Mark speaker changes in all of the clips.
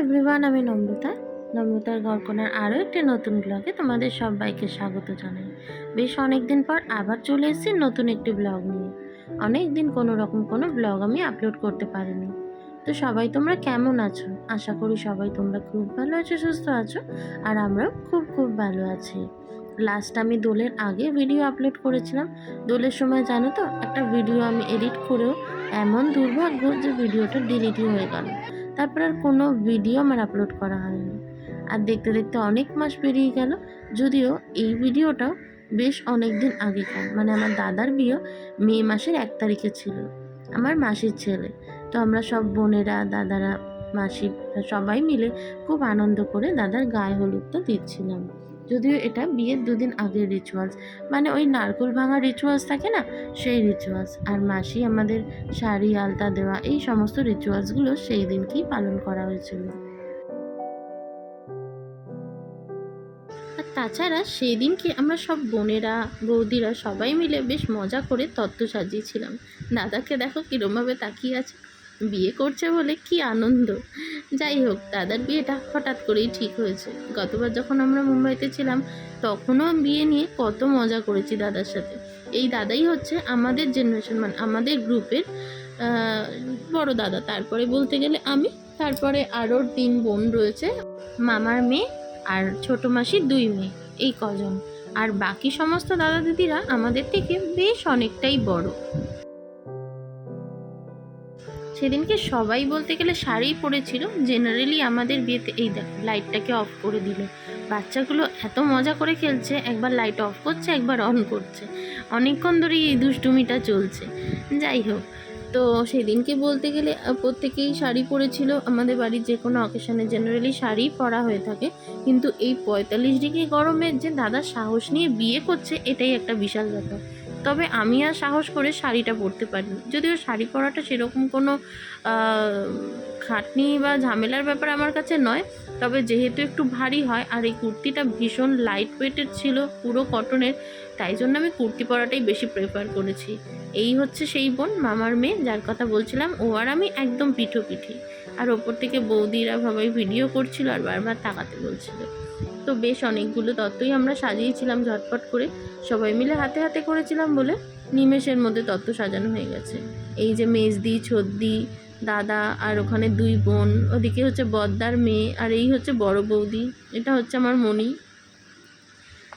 Speaker 1: Everyone আমি নম্রতা। নম্রতার গড়কোনার আরও একটি নতুন ব্লগে তোমাদের সবাইকে স্বাগত জানাই। বেশ অনেক দিন পর আবার চলে এসেছি নতুন একটি ব্লগ নিয়ে। অনেক দিন কোনো রকম কোনো ব্লগ আমি আপলোড করতে পারিনি। তো সবাই তোমরা কেমন আছো? আশা করি সবাই তোমরা খুব ভালো আছো, সুস্থ আছো, আর আমরাও খুব খুব ভালো আছি। লাস্ট আমি দোলের আগে ভিডিও আপলোড করেছিলাম। দোলের সময় জানো তো, একটা ভিডিও আমি এডিট করেও এমন দুর্ভাগ্য যে ভিডিওটা ডিলিটই হয়ে গেল। তারপর আর কোনো ভিডিও আমার আপলোড করা হয়নি। আর দেখতে দেখতে অনেক মাস পেরিয়ে গেল, যদিও এই ভিডিওটাও বেশ অনেক দিন আগেকার। মানে আমার দাদার বিয়ে মে মাসের এক তারিখে ছিল, আমার মাসির ছেলে। তো আমরা সব বোনেরা, দাদারা, মাসি সবাই মিলে খুব আনন্দ করে দাদার গায়ে হলুদটা দিচ্ছিলাম। যদিও এটা বিয়ের দুদিন আগের রিচুয়ালস মানে ওই নারকোল ভাঙা রিচুয়ালস থাকে না, সেই রিচুয়ালস আর মাসি আমাদের শাড়ি, আলতা দেওয়া, এই সমস্ত রিচুয়ালসগুলো সেই দিনকেই পালন করা হয়েছিল। তাছাড়া সেই দিনকে আমরা সব বোনেরা, বৌদিরা সবাই মিলে বেশ মজা করে তত্ত্ব সাজিয়েছিলাম। দাদাকে দেখো কীরমভাবে তাকিয়ে আছে। বিয়ে করছে বলে কি আনন্দ। যাই হোক, দাদার বিয়েটা হঠাৎ করেই ঠিক হয়েছে। গতবার যখন আমরা মুম্বাইতে ছিলাম, তখনও বিয়ে নিয়ে কত মজা করেছি দাদার সাথে। এই দাদাই হচ্ছে আমাদের জেনারেশন মানে আমাদের গ্রুপের বড় দাদা। তারপরে বলতে গেলে আমি, তারপরে আরও তিন বোন রয়েছে। মামার মেয়ে আর ছোট মাসির দুই মেয়ে, এই কজন। আর বাকি সমস্ত দাদা দিদিরা আমাদের থেকে বেশ অনেকটাই বড়। সেদিনকে সবাই বলতে গেলে শাড়ি পরেছিল জেনারেলি আমাদের বিয়েতে এই দেখ লাইটটাকে অফ করে দিল। বাচ্চাগুলো এত মজা করে খেলছে, একবার লাইট অফ করছে, একবার অন করছে। অনেকক্ষণ ধরে এই দুষ্টুমিটা চলছে। যাই হোক তো সেদিনকে বলতে গেলে প্রত্যেকেই শাড়ি পরেছিল। আমাদের বাড়ির যে কোনো অকেশনে জেনারেলি শাড়ি পরা হয়ে থাকে। কিন্তু এই পঁয়তাল্লিশ ডিগ্রি গরমে যে দাদা সাহস নিয়ে বিয়ে করছে, এটাই একটা বিশাল ব্যাপার। তবে আমি আর সাহস করে শাড়িটা পরতে পারিনি। যদিও শাড়ি পরাটা সেরকম কোনো খাটনি বা ঝামেলার ব্যাপার আমার কাছে নয়। তবে যেহেতু একটু ভারী হয়, আর এই কুর্তিটা ভীষণ লাইট ওয়েটের ছিল, পুরো কটনের তাই জন্য আমি কুর্তি পরাটাই বেশি প্রেফার করেছি। এই হচ্ছে সেই বোন, মামার মেয়ে, যার কথা বলছিলাম, ও আর আমি একদম পিঠো পিঠি আর ওপর থেকে বৌদিরা সবাই ভিডিও করছিল আর বারবার তাকাতে বলছিল। তো বেশ অনেকগুলো তত্ত্বই আমরা সাজিয়েছিলাম ঝটপট করে। সবাই মিলে হাতে হাতে করেছিলাম বলে নিমেষের মধ্যে তত্ত্ব সাজানো হয়ে গেছে। এই যে মেজদি, ছদ্দি, দাদা আর ওখানে দুই বোন, ওদিকে হচ্ছে বদ্দার মেয়ে আর এই হচ্ছে বড় বৌদি। এটা হচ্ছে আমার মণি।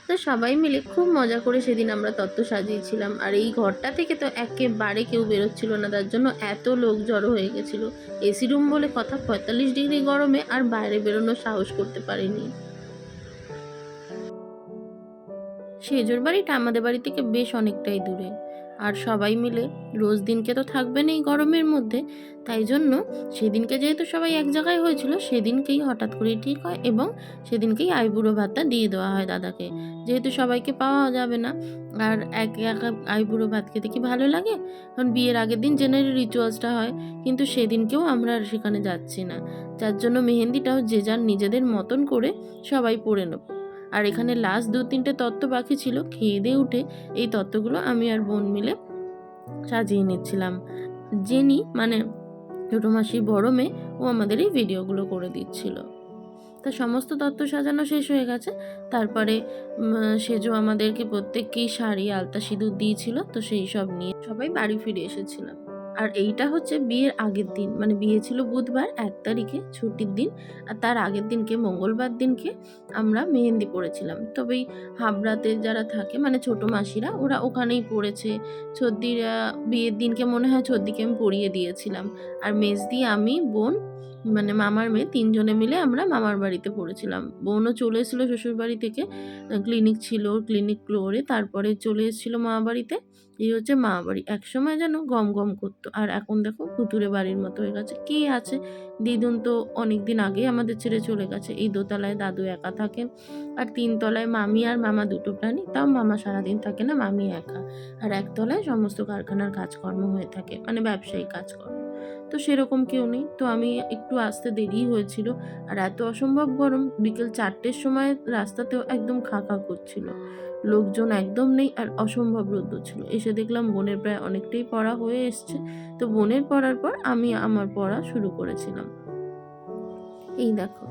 Speaker 1: তো সবাই মিলে খুব মজা করে সেদিন আমরা তত্ত্ব সাজিয়েছিলাম। আর এই ঘরটা থেকে তো একেবারে কেউ বেরোচ্ছিল না, তার জন্য এত লোক জড়ো হয়ে গেছিল। এসি রুম বলে কথা, পঁয়তাল্লিশ ডিগ্রি গরমে আর বাইরে বেরোনোর সাহস করতে পারিনি। সেজোর বাড়িটা আমাদের বাড়ি থেকে বেশ অনেকটাই দূরে। আর সবাই মিলে রোজ দিনকে তো থাকবেন এই গরমের মধ্যে, তাই জন্য সেদিনকে যেহেতু সবাই এক জায়গায় হয়েছিল, সেদিনকেই হঠাৎ করেই ঠিক হয় এবং সেদিনকেই আইবুড়ো ভাতটা দিয়ে দেওয়া হয় দাদাকে। যেহেতু সবাইকে পাওয়া যাবে না, আর এক একা আইবুড়ো ভাত খেতে কি ভালো লাগে? কারণ বিয়ের আগের দিন জেনারেল রিচুয়ালসটা হয়, কিন্তু সেদিনকেও আমরা আর সেখানে যাচ্ছি না। যার জন্য মেহেন্দিটাও যে যার নিজেদের মতন করে সবাই পরে নেব। আর এখানে লাস্ট দু তিনটে তত্ত্ব বাকি ছিল। খেয়ে দিয়ে উঠে এই তত্ত্বগুলো আমি আর বোন মিলে সাজিয়ে নিচ্ছিলাম। জেনি মানে ছোটো মাসি বড় মেয়ে ও আমাদের এই ভিডিওগুলো করে দিচ্ছিল। তা সমস্ত তত্ত্ব সাজানো শেষ হয়ে গেছে। তারপরে সেজো আমাদেরকে প্রত্যেককেই শাড়ি আলতা সিঁদুর দিয়েছিল। তো সেই সব নিয়ে সবাই বাড়ি ফিরে এসেছিলাম। আর এইটা হচ্ছে বিয়ের আগের দিন মানে বিয়ে ছিল বুধবার এক তারিখে ছুটির দিন, আর তার আগের দিনকে মঙ্গলবার দিনকে আমরা মেহেন্দি পড়েছিলাম তবে হাবড়াতে যারা থাকে মানে ছোট মাসিরা, ওরা ওখানেই পড়েছে। ছদ্দিরা, বিয়ের দিনকে মনে হয় ছদ্দিকে আমি পড়িয়ে দিয়েছিলাম। আর মেজদি, আমি, বোন মানে মামার মেয়ে, তিনজনে মিলে আমরা মামার বাড়িতে পড়েছিলাম। বোনও চলে এসেছিল শ্বশুর বাড়ি থেকে ক্লিনিক ছিল ক্লিনিক ক্লোরে তারপরে চলে এসেছিল মামা বাড়িতে। এই হচ্ছে মামা বাড়ি। একসময় যেন গম গম করতো। আর এখন দেখো ভুতুরে বাড়ির মতো হয়ে গেছে। কে আছে? দিদুন তো অনেক দিন আগেই আমাদের ছেড়ে চলে গেছে। এই দোতলায় দাদু একা থাকে আর তিনতলায় মামি আর মামা দুটো প্রাণী। তাও মামা সারাদিন থাকে না, মামি একা। আর একতলায় সমস্ত কারখানার কাজকর্ম হয়ে থাকে মানে ব্যবসায়িক কাজকর্ম। তো সেরকম কেউ নেই। তো আমি একটু আসতে দেরি হয়েছিল। আর এত অসম্ভব গরম, বিকেল চারটের সময় রাস্তাতেও একদম খাকা করছিল। লোকজন একদম নেই আর অসম্ভব রোদ্দুর ছিল। এসে দেখলাম বোনের প্রায় অনেকটাই পড়া হয়ে এসছে। তো বোনের পড়ার পর আমি আমার পড়া শুরু করেছিলাম। এই দেখো,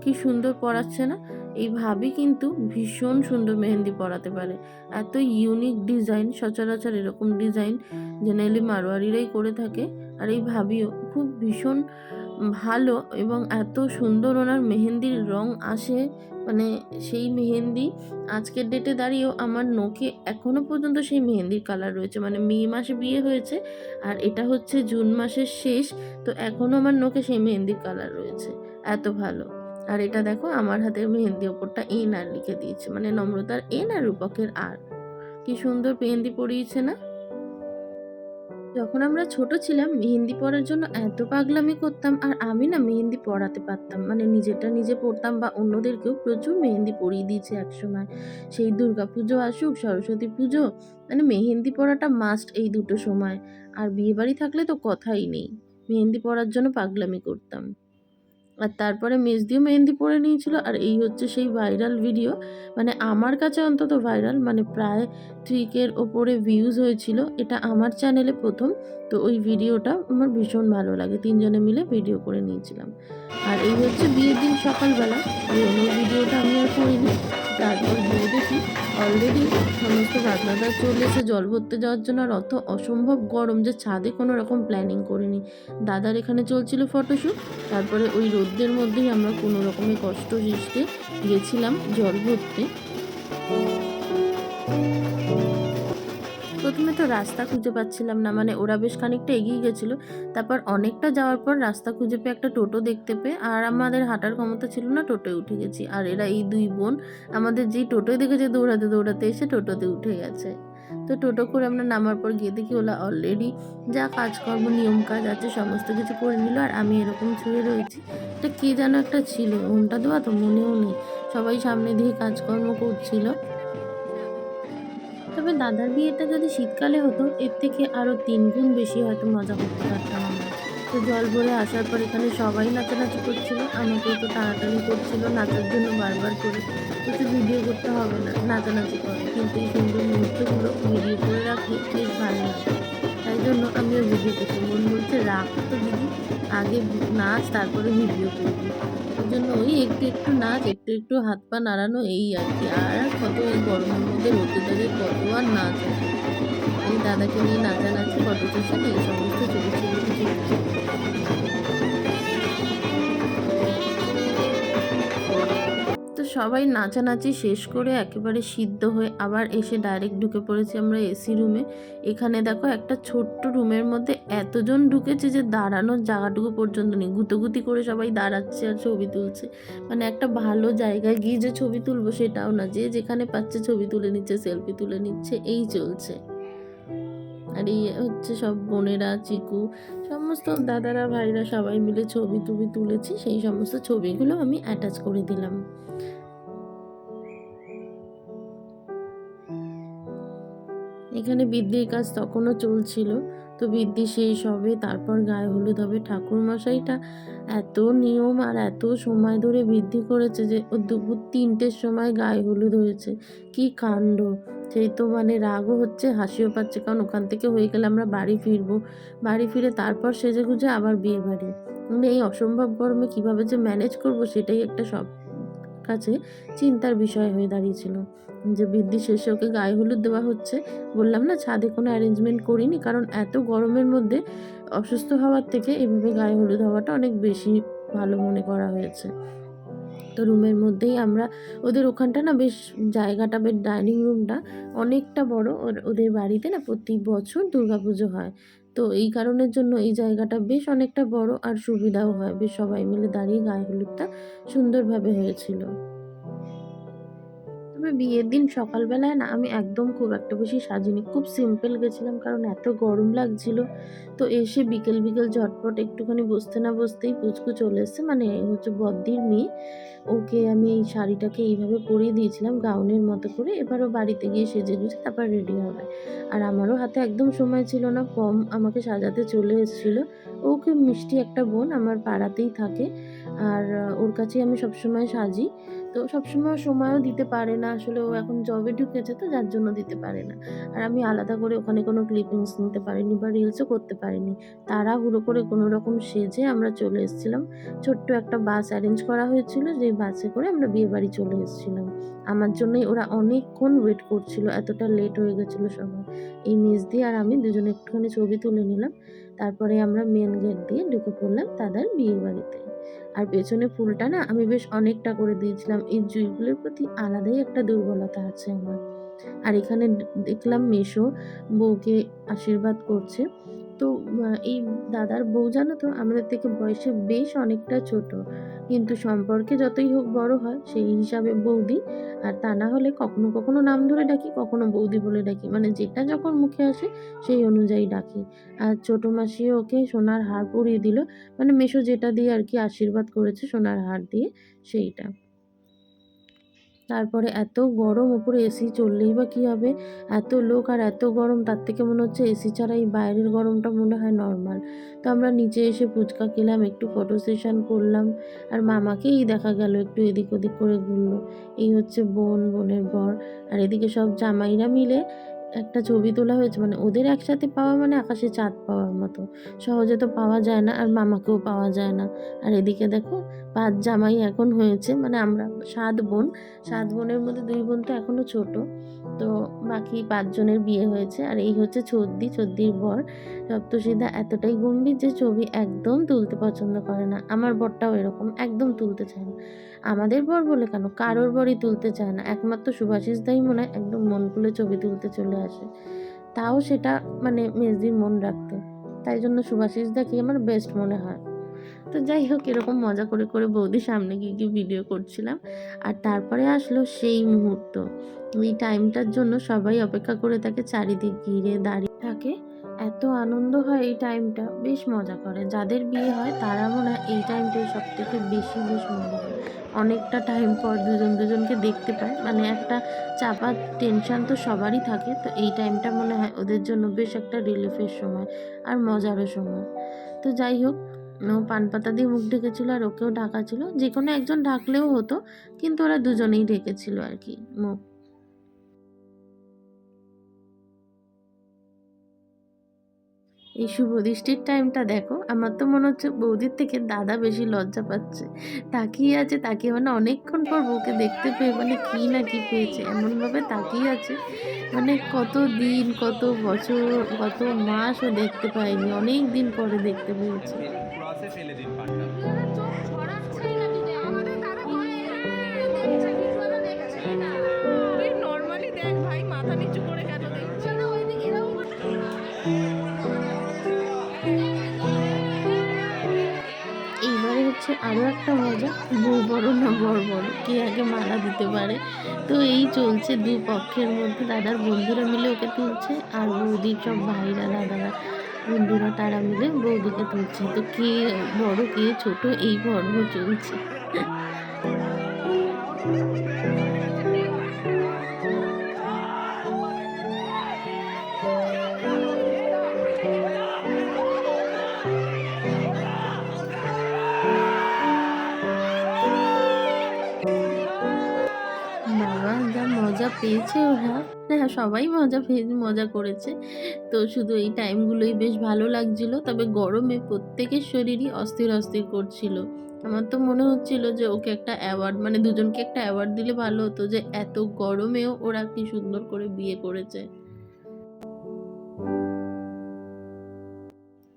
Speaker 1: কি সুন্দর পড়াচ্ছে না? এই ভাবি কিন্তু ভীষণ সুন্দর মেহেন্দি পরাতে পারে। এত ইউনিক ডিজাইন সচরাচর এরকম ডিজাইন জেনারেলি মারোয়ারিরাই করে থাকে। আর এই ভাবিও খুব ভীষণ ভালো এবং এত সুন্দর ওনার মেহেন্দির রং আসে। মানে সেই মেহেন্দি আজকের ডেটে দাঁড়িয়েও আমার নোকে এখনও পর্যন্ত সেই মেহেন্দির কালার রয়েছে। মানে মে মাসে বিয়ে হয়েছে আর এটা হচ্ছে জুন মাসের শেষ, তো এখনও আমার নোকে সেই মেহেন্দির কালার রয়েছে। এত ভালো। আর এটা দেখো, আমার হাতের মেহেন্দি ওপরটা এন আর লিখে দিয়েছে। মানে নম্রতার এন আর রূপকের আর কি সুন্দর মেহেন্দি পরিয়েছে না? যখন আমরা ছোট ছিলাম, মেহেন্দি পড়ার জন্য এত পাগলামি করতাম আর আমি না মেহেন্দি পড়াতে পারতাম। মানে নিজেটা নিজে পড়তাম বা অন্যদেরকেও প্রচুর মেহেন্দি পরিয়ে দিয়েছে একসময়। সেই দুর্গা পুজো আসুক, সরস্বতী পুজো মানে মেহেন্দি পড়াটা মাস্ট এই দুটো সময়। আর বিয়েবাড়ি থাকলে তো কথাই নেই। মেহেন্দি পড়ার জন্য পাগলামি করতাম। আর তারপরে মেজ দিয়ে মেহেন্দি পরে নিয়েছিল। আর এই হচ্ছে সেই ভাইরাল ভিডিও মানে আমার কাছে অন্তত ভাইরাল মানে প্রায় থ্রিকের ওপরে ভিউজ হয়েছিল। এটা আমার চ্যানেলে প্রথম। তো ওই ভিডিওটা আমার ভীষণ ভালো লাগে। তিনজনে মিলে ভিডিও করে নিয়েছিলাম। আর এই হচ্ছে বিয়ের দিন সকালবেলা। ওই ভিডিওটা আমি আর করিনি। তারপর গিয়ে দেখি। অলরেডি সমস্ত রান্নাদার চলে এসে জল ভরতে যাওয়ার জন্য আর অত অসম্ভব গরম যে ছাদে কোনো রকম প্ল্যানিং করিনি। দাদার এখানে চলছিল ফটোশ্যুট তারপরে ওই রোদ্রের মধ্যেই আমরা কোনো রকমের কষ্ট সৃষ্টে গেছিলাম জল ভরতে। প্রথমে তো রাস্তা খুঁজে পাচ্ছিলাম না। মানে ওরা বেশ খানিকটা এগিয়ে গেছিল। তারপর অনেকটা যাওয়ার পর রাস্তা খুঁজে পেয়ে একটা টোটো দেখতে পেয়ে আর আমাদের হাঁটার ক্ষমতা ছিল না, টোটোয় উঠে গেছি। আর এরা এই দুই বোন, আমাদের যেই টোটোয় দেখেছে দৌড়াতে দৌড়াতে এসে টোটোতে উঠে গেছে। তো টোটো করে আমরা নামার পর গিয়ে দেখি ওলা অলরেডি যা কাজকর্ম নিয়ম কাজ আছে, সমস্ত কিছু করে নিল আর আমি এরকম ছুঁয়ে রয়েছি। এটা কে যেন একটা ছিল ঘণ্টা দেওয়া তো মনেও নেই। সবাই সামনে দিয়ে কাজকর্ম করছিল। তবে দাদার বিয়েটা যদি শীতকালে হতো, এর থেকে আরও তিন গুণ বেশি হয়তো মজা করতে পারতাম আমরা। তো জল ভরে আসার পর এখানে সবাই নাচানাচি করছিল আমাকেও তো টানাটানি করছিল নাচার জন্য বারবার করে। কিছু ভিডিও করতে হবে না, নাচানাচি করে। কিন্তু এই সুন্দর মুহূর্তগুলো ভিডিও করে রাখলে বেশ ভালো লাগে। তাই জন্য আমিও ভিডিও করছি। মন বলছে, রাখ তো দিদি, আগে নাচ, তারপরে ভিডিও করবি। জন্য ওই একটু একটু নাচ, একটু একটু হাত পা নাড়ানো এই আর কি। আর কত এই গরমের মধ্যে রোদে দাঁড়িয়ে কত আর নাচ এই দাদাকে নিয়ে নাচানাচি, ফটো সেশন এই সমস্ত ছবি ছবি সবাই নাচানাচি শেষ করে একেবারে সিদ্ধ হয়ে আবার এসে ডাইরেক্ট ঢুকে পড়েছি আমরা এসি রুমে এখানে দেখো একটা ছোট্ট রুমের মধ্যে এতজন ঢুকেছে যে দাঁড়ানোর জায়গাটুকু পর্যন্ত নেই। গুতোগুতি করে সবাই দাঁড়াচ্ছে আর ছবি তুলছে। মানে একটা ভালো জায়গায় গিয়ে যে ছবি তুলবো সেটাও না। যে যেখানে পাচ্ছে ছবি তুলে নিচ্ছে সেলফি তুলে নিচ্ছে, এই চলছে। আর এই হচ্ছে সব বোনেরা, চিকু, সমস্ত দাদারা, ভাইরা সবাই মিলে ছবি টবি তুলেছি। সেই সমস্ত ছবিগুলো আমি অ্যাটাচ করে দিলাম। এখানে বৃদ্ধির কাজ তখনও চলছিল। তো বৃদ্ধি সেই সবে, তারপর গায়ে হলুদ হবে। ঠাকুরমশাইটা এত নিয়ম আর এত সময় ধরে বৃদ্ধি করেছে যে দুপুর তিনটের সময় গায়ে হলুদ হয়েছে। কি কাণ্ড! সেই তো মানে রাগও হচ্ছে, হাসিও পাচ্ছে, কারণ ওখান থেকে হয়ে গেলে আমরা বাড়ি ফিরবো। বাড়ি ফিরে তারপর সেজে গুজে আবার বিয়ে বাড়ি। মানে এই অসম্ভব গরমে কীভাবে যে ম্যানেজ করব, সেটাই একটা সব কাছে চিন্তার বিষয় হয়ে দাঁড়িয়েছিল। যে বৃদ্ধি শেষে ওকে গায়ে হলুদ দেওয়া হচ্ছে, বললাম, না, ছাদে কোনো অ্যারেঞ্জমেন্ট করিনি, কারণ এত গরমের মধ্যে অসুস্থ হওয়ার থেকে এভাবে গায়ে হলুদ হওয়াটা অনেক বেশি ভালো মনে করা হয়েছে। তো রুমের মধ্যেই আমরা, ওদের ওখানটা না বেশ জায়গাটা, বেশ ডাইনিং রুমটা অনেকটা বড়। ওদের বাড়িতে না প্রতি বছর দুর্গাপুজো হয়। তো এই কারণের জন্য এই জায়গাটা বেশ অনেকটা বড় আর সুবিধাও হয়। বেশ সবাই মিলে দাঁড়িয়ে গায়ে হলুদটা সুন্দরভাবে হয়েছিল। তবে বিয়ের দিন সকালবেলায় না আমি একদম খুব একটা বেশি সাজিনি। খুব সিম্পল গেছিলাম কারণ এত গরম লাগছিল। তো এসে বিকেল বিকেল ঝটপট একটুখানি বসতে না বসতেই পুচকু চলে এসছে। মানে হচ্ছে বদ্দির মেয়ে। ওকে আমি এই শাড়িটাকে এইভাবে পরিয়ে দিয়েছিলাম গাউনের মতো করে। এবারও বাড়িতে গিয়ে সেজে গুজে তারপর রেডি হবে। আর আমারও হাতে একদম সময় ছিল না। কম আমাকে সাজাতে চলে এসেছিল। ওকে মিষ্টি একটা বোন। আমার পাড়াতেই থাকে। আর ওর কাছেই আমি সবসময় সাজি। তো সবসময় সময়ও দিতে পারে না। আসলে ও এখন জবে ঢুকেছে তো যার জন্য দিতে পারে না। আর আমি আলাদা করে ওখানে কোনো ক্লিপিংস নিতে পারিনি বা রিলসও করতে পারিনি। তাড়াহুড়ো করে কোনো রকম সেজে আমরা চলে এসেছিলাম। ছোট্ট একটা বাস অ্যারেঞ্জ করা হয়েছিল, যেই বাসে করে আমরা বিয়ে বাড়ি চলে এসেছিলাম। আমার জন্যই ওরা অনেকক্ষণ ওয়েট করছিল, এতটা লেট হয়ে গেছিল সবাই। এই মেজ দিয়ে আর আমি দুজনে একটুখানি ছবি তুলে নিলাম। তারপরে আমরা মেন গেট দিয়ে ঢুকে পড়লাম তাদের বিয়ে বাড়িতে। আর পেছনে ফুলটা না আমি বেশ অনেকটা করে দিয়েছিলাম। এই জুঁইগুলোর প্রতি আলাদাই একটা দুর্বলতা আছে আমার। আর এখানে দেখলাম মেশো বউকে আশীর্বাদ করছে। তো এই দাদার বউ জানো তো আমাদের থেকে বয়সে বেশ অনেকটা ছোট। কিন্তু সম্পর্কে যতই হোক বড় হয়, সেই হিসাবে বৌদি। আর তা না হলে কখনো কখনো নাম ধরে ডাকি, কখনো বৌদি বলে ডাকি। মানে যেটা যখন মুখে আসে, সেই অনুযায়ী ডাকি। আর ছোট মাসিও ওকে সোনার হার পরিয়ে দিল। মানে মেশো যেটা দিয়ে আর কি আশীর্বাদ করেছে সোনার হার দিয়ে, সেইটা। তারপরে এত গরম ওপরে এসি চললেই বা কী হবে? এত লোক আর এত গরম, তার থেকে মনে হচ্ছে এসি ছাড়া এই বাইরের গরমটা মনে হয় নর্মাল তো আমরা নিচে এসে ফুচকা খেলাম, একটু ফটো সেশন করলাম, আর মামাকেই দেখা গেল, একটু এদিক ওদিক করে ঘুরলো। এই হচ্ছে বোন, বোনের বর, আর এদিকে সব জামাইরা মিলে একটা ছবি তোলা হয়েছে মানে ওদের একসাথে পাওয়া মানে আকাশে চাঁদ পাওয়ার মতো। সহজে তো পাওয়া যায় না আর মামাকেও পাওয়া যায় না। আর এদিকে দেখো, পাঁচ জামাই এখন হয়েছে মানে আমরা সাত বোন। সাত বোনের মধ্যে দুই বোন তো এখনও ছোট। তো বাকি পাঁচজনের বিয়ে হয়েছে আর এই হচ্ছে চর্দি চর্দির বর। সপ্তসিদ্ধা এতটাই গম্ভীর যে ছবি একদম তুলতে পছন্দ করে না। আমার বরটাও এরকম, একদম তুলতে চায় না। আমাদের বর বলে কেন? কারোর বরই তুলতে চায় না। একমাত্র সুভাষিস দাই মনে হয় একদম মন খুলে ছবি তুলতে চলে আসে। তাও সেটা মানে মেজদির মন রাখতে। তাই জন্য সুভাষিস দাকে আমার বেস্ট মনে হয়। তো যাই হোক, এরকম মজা করে করে বৌদির সামনে গিয়ে গিয়ে ভিডিও করছিলাম। আর তারপরে আসলো সেই মুহূর্ত। এই টাইমটার জন্য সবাই অপেক্ষা করে থাকে চারিদিক ঘিরে, দাঁড়িয়ে থাকে। এত আনন্দ হয় এই টাইমটা বেশ মজা করে। যাদের বিয়ে হয়, তারা মনে হয় এই টাইমটাই সব থেকে বেশি বেশ মজা হয় অনেকটা টাইম পর দুজন দুজনকে দেখতে পায়। মানে একটা চাপা টেনশন তো সবারই থাকে। তো এই টাইমটা মনে হয় ওদের জন্য বেশ একটা রিলিফের সময় আর মজারও সময়। তো যাই হোক, ও পান পাতা দিয়ে মুখ ঢেকেছিল আর ওকেও ঢাকা ছিল। যে কোনো একজন ঢাকলেও হতো, কিন্তু ওরা দুজনেই ঢেকেছিল আর কি। মুখ এই শুভ দৃষ্টির টাইমটা দেখো, আমার তো মনে হচ্ছে বৌদির থেকে দাদা বেশি লজ্জা পাচ্ছে। তাকিয়ে আছে, তাকিয়ে মানে অনেকক্ষণ পর বউকে দেখতে পেয়ে মানে কি না কি পেয়েছে, এমনভাবে তাকিয়ে আছে। মানে কত দিন, কত বছর, কত মাস ও দেখতে পাইনি, অনেক দিন পরে দেখতে পেয়েছে। হচ্ছে আরও একটা মজা, বউ বড় না বর বড়, কে আগে মালা দিতে পারে। তো এই চলছে দু পক্ষের মধ্যে, দাদার বন্ধুরা মিলে ওকে তুলছে, আর বৌদির সব ভাইরা, দাদারা বন্ধুরা তারা মিলে বৌদিকে তুলছে। তো কে বড়, কে ছোট, এই পর্ব চলছে। পেয়েছে ওরা। হ্যাঁ সবাই মজা মজা করেছে। তো শুধু এই টাইমগুলোই বেশ ভালো লাগছিল। তবে গরমে প্রত্যেকের শরীরই অস্থির অস্থির করছিল। আমার তো মনে হচ্ছিল যে ওকে একটা অ্যাওয়ার্ড মানে দুজনকে একটা অ্যাওয়ার্ড দিলে ভালো হতো যে এত গরমেও ওরা কি সুন্দর করে বিয়ে করেছে।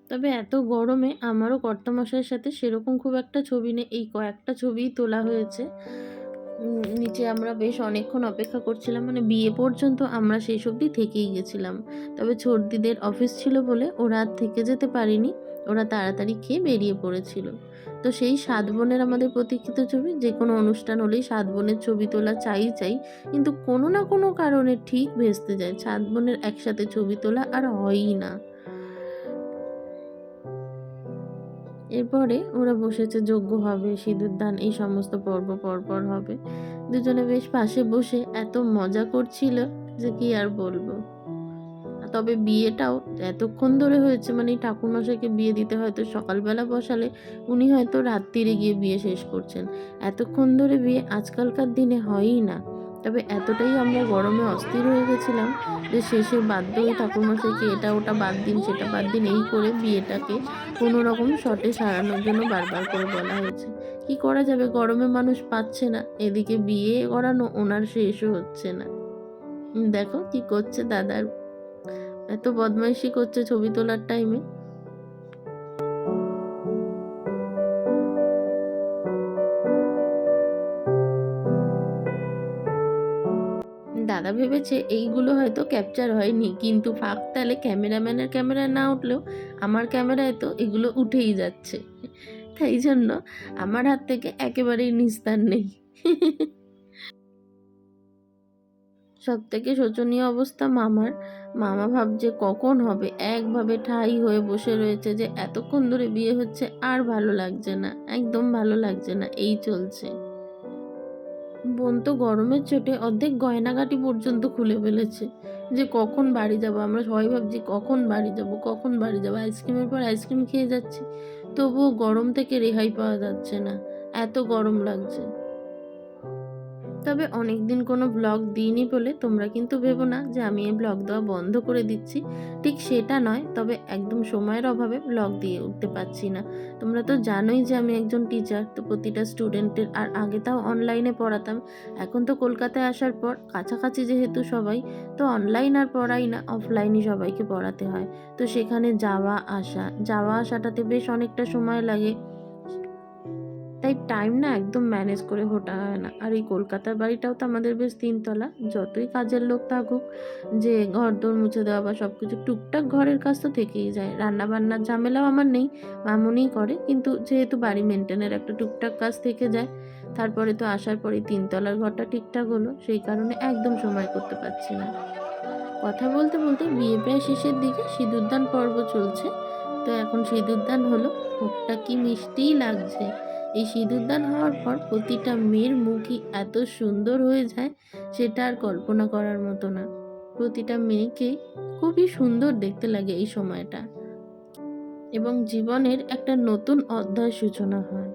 Speaker 1: তবে এত গরমে আমারও কর্তামশাইয়ের সাথে সেরকম খুব একটা ছবি নেই। এই কয়েকটা ছবিই তোলা হয়েছে। নিচে আমরা বেশ অনেকক্ষণ অপেক্ষা করছিলাম মানে বিয়ে পর্যন্ত আমরা সেই সবদি থেকেই গেছিলাম। তবে ছোটদিদের অফিস ছিল বলে ওরা থেকে যেতে পারিনি, ওরা তাড়াতাড়ি খেয়ে বেরিয়ে পড়েছিল। তো সেই সাত বোনের আমাদের প্রতীক্ষিত ছবি, যে কোনো অনুষ্ঠান হলেই সাত বোনের ছবি তোলা চাই চাই, কিন্তু কোনো না কোনো কারণে ঠিক ভেস্তে যায়। সাত বোনের একসাথে ছবি তোলা আর হয়ই না। এরপরে ওরা বসেছে, যোগ্য হবে, সিঁদুর দান, এই সমস্ত পর্ব পরপর হবে। দুজনে বেশ পাশে বসে এত মজা করছিল যে কি আর বলব। তবে বিয়েটাও এতক্ষণ ধরে হয়েছে মানে ঠাকুরমশাইকে বিয়ে দিতে হয়তো সকালবেলা বসালে উনি হয়তো রাত্রিরে গিয়ে বিয়ে শেষ করছেন। এতক্ষণ ধরে বিয়ে আজকালকার দিনে হয়ই না। তবে এতটাই আমরা গরমে অস্থির হয়ে গেছিলাম যে শেষে বাধ্য হয়ে ঠাকুরমশাইকে এটা ওটা বাদ দিন, সেটা বাদ দিন, এই করে বিয়েটাকে কোনো রকম শটে সারানোর জন্য বারবার করে বলা হয়েছে। কি করা যাবে? গরমে মানুষ পাচ্ছে না। এদিকে বিয়ে করানো ওনার শেষও হচ্ছে না। দেখো কি করছে দাদার। এত বদমাইশি করছে ছবি তোলার টাইমে দাদা ভেবেছে এইগুলো হয়তো ক্যাপচার হয়নি। কিন্তু ফাঁক তালে ক্যামেরাম্যানের ক্যামেরা না উঠলেও আমার ক্যামেরায় তো এগুলো উঠেই যাচ্ছে। তাই জন্য আমার হাত থেকে একেবারেই নিস্তার নেই। সব থেকে শোচনীয় অবস্থা মামার। মামা ভাবছে কখন হবে? একভাবে ঠাই হয়ে বসে রয়েছে যে এতক্ষণ ধরে বিয়ে হচ্ছে আর ভালো লাগছে না। একদম ভালো লাগছে না। এই চলছে। বোন তো গরমের চোটে অর্ধেক গয়নাগাটি পর্যন্ত খুলে ফেলেছে। যে কখন বাড়ি যাব? আমরা সবাই ভাবছি, কখন বাড়ি যাব? কখন বাড়ি যাব? আইসক্রিমের পর আইসক্রিম খেয়ে যাচ্ছি। তবুও গরম থেকে রেহাই পাওয়া যাচ্ছে না। এত গরম লাগছে। তবে অনেক দিন কোনো ব্লগ দিইনি বলে তোমরা কিন্তু ভেবো না যে আমি এই ব্লগ দেওয়া বন্ধ করে দিচ্ছি। ঠিক সেটা নয়, তবে একদম সময়ের অভাবে ব্লগ দিয়ে উঠতে পারছি না। তোমরা তো জানোই যে আমি একজন টিচার তো প্রতিটা স্টুডেন্টের আর আগে তাও অনলাইনে পড়াতাম। এখন তো কলকাতায় আসার পর, কাছাকাছি যেহেতু সবাই, তো অনলাইন আর পড়াই না অফলাইনই সবাইকে পড়াতে হয়। তো সেখানে যাওয়া আসা, যাওয়া আসাটাতে বেশ অনেকটা সময় লাগে। তাই টাইম না একদম ম্যানেজ করে ওঠা হয় না। আর এই কলকাতার বাড়িটাও তো আমাদের বেশ তিনতলা। যতই কাজের লোক থাকুক, যে ঘর দোর মুছে দেওয়া বা সব কিছু টুকটাক ঘরের কাজ তো থেকেই যায়। রান্না বান্নার ঝামেলাও আমার নেই, মামুনিই করে। কিন্তু যেহেতু বাড়ি মেনটেনের একটা টুকটাক কাজ থেকে যায়, তারপরে তো আসার পরেই তিনতলার ঘরটা ঠিকঠাক হলো, সেই কারণে একদম সময় করতে পারছি না। কথা বলতে বলতে বিয়ে প্রায় শেষের দিকে সিঁদুরদান পর্ব চলছে। তো এখন সিঁদুরদান হলো। মুখটা কি মিষ্টিই লাগছে। এই সিঁদুরদান হওয়ার পর প্রতিটা মেয়ের মুখই এত সুন্দর হয়ে যায় সেটা আর কল্পনা করার মতো না। প্রতিটা মেয়েকে খুবই সুন্দর দেখতে লাগে এই সময়টা। এবং জীবনের একটা নতুন অধ্যায় সূচনা হয়।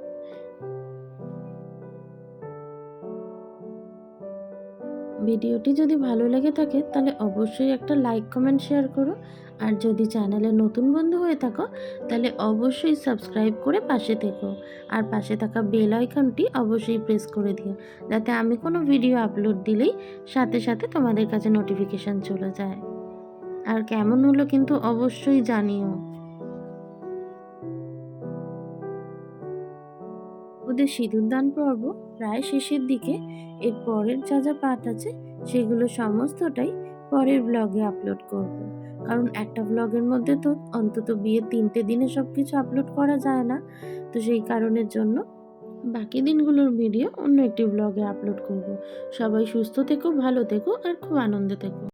Speaker 1: ভিডিওটি যদি ভালো লেগে থাকে তাহলে অবশ্যই একটা লাইক, কমেন্ট, শেয়ার করো। আর যদি চ্যানেলে নতুন বন্ধু হয়ে থাকো, তাহলে অবশ্যই সাবস্ক্রাইব করে পাশে থেকো। আর পাশে থাকা বেল আইকনটি অবশ্যই প্রেস করে দিও, যাতে আমি কোনো ভিডিও আপলোড দিলেই সাথে সাথে তোমাদের কাছে নোটিফিকেশান চলে যায়। আর কেমন হলো কিন্তু অবশ্যই জানিও। ওদের সিঁদুরদান পর্ব প্রায় শেষের দিকে। এর পরের যা যা পার্ট আছে, সেগুলো সমস্তটাই পরের ব্লগে আপলোড করব। কারণ একটা ব্লগের মধ্যে তো অন্তত বিয়ের তিনটে দিনে সব কিছু আপলোড করা যায় না। তো সেই কারণের জন্য বাকি দিনগুলোর ভিডিও অন্য একটি ব্লগে আপলোড করব। সবাই সুস্থ থেকো, ভালো থেকো আর খুব আনন্দে থেকো।